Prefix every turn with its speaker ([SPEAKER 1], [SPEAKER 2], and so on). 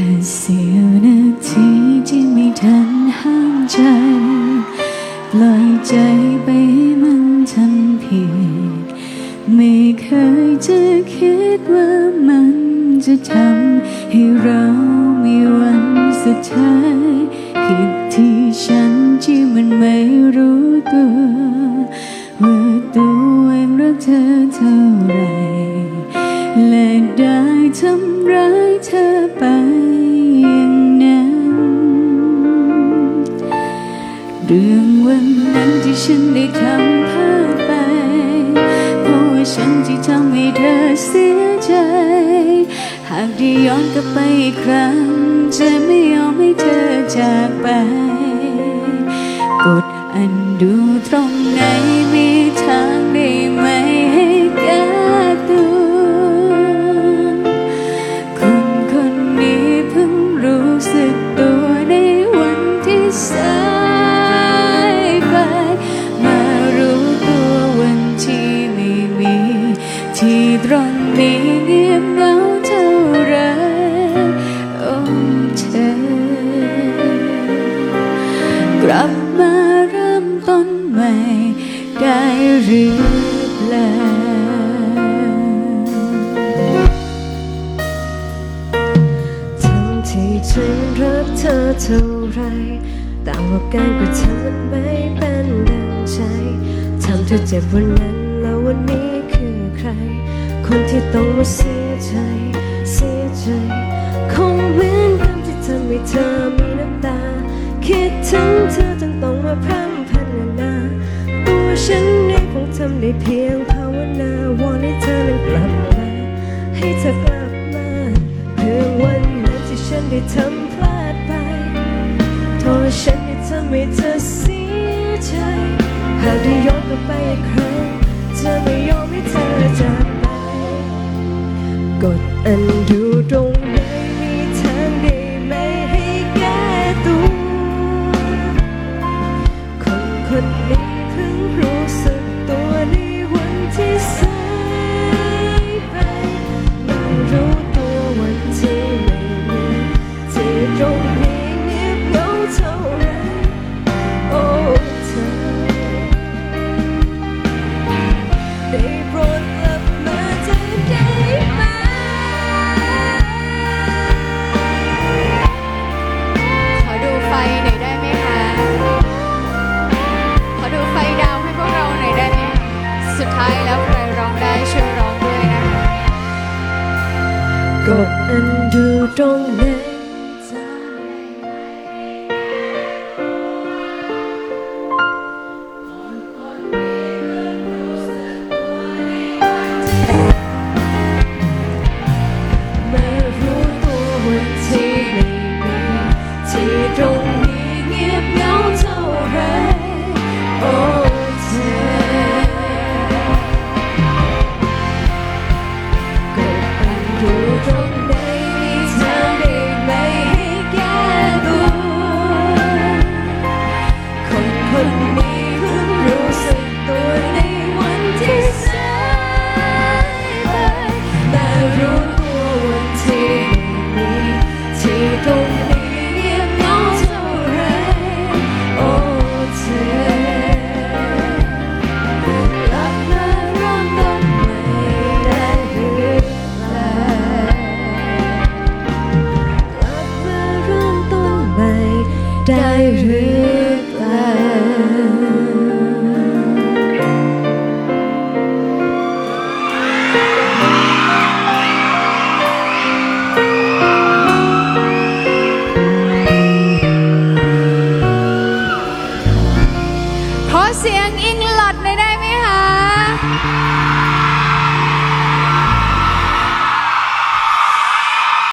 [SPEAKER 1] ค่เสี้ยวนาทีที่ไม่ทันห้ามใจปล่อยใจไปมันทำผิด ไม่เคยจะคิดว่ามันจะทำให้เรามีวันสุดท้ายผิดที่ฉันที่มันไม่รู้ตัวว่า เรื่องวันนั้นที่ฉันได้ทำพลาดไป เพราะว่าฉันที่ทำให้เธอเสียใจ หากได้ย้อนกลับไปอีกครั้ง จะไม่ยอมให้เธอจากไป กดอันดูตรงไหนมีทางได้ไหม หรือเปล่า
[SPEAKER 2] ทั้งที่ฉันรักเธอเท่าไรแต่ว่าการกระทำไม่เป็นดังใจทำเธอเจ็บวันนั้นแล้ววันนี้คือใคร คนที่ต้องมาเสียใจ เสียใจ คงเหมือนกันที่ทำให้เธอ ทำได้เพียงภาวนา วอนให้เธอนั้นกลับมา ให้เธอกลับมาเรื่อวันนั้นที่ฉันได้ทำพลาดไป โทษฉันที่ทำให้เธอเสียใจ หากได้ย้อนกลับไปอีกครั้งจะไม่ยอมให้เธอจากไป กดอันดูตรงไหนมีทางได้ไหมให้แก้ตัว คนคนนี้เพิ่งรู้สึก ตัวในวั กด
[SPEAKER 3] อันดู
[SPEAKER 2] ตรงไหน
[SPEAKER 3] ขอเสียงอิงหลอดหน่อยได้ไหมคะ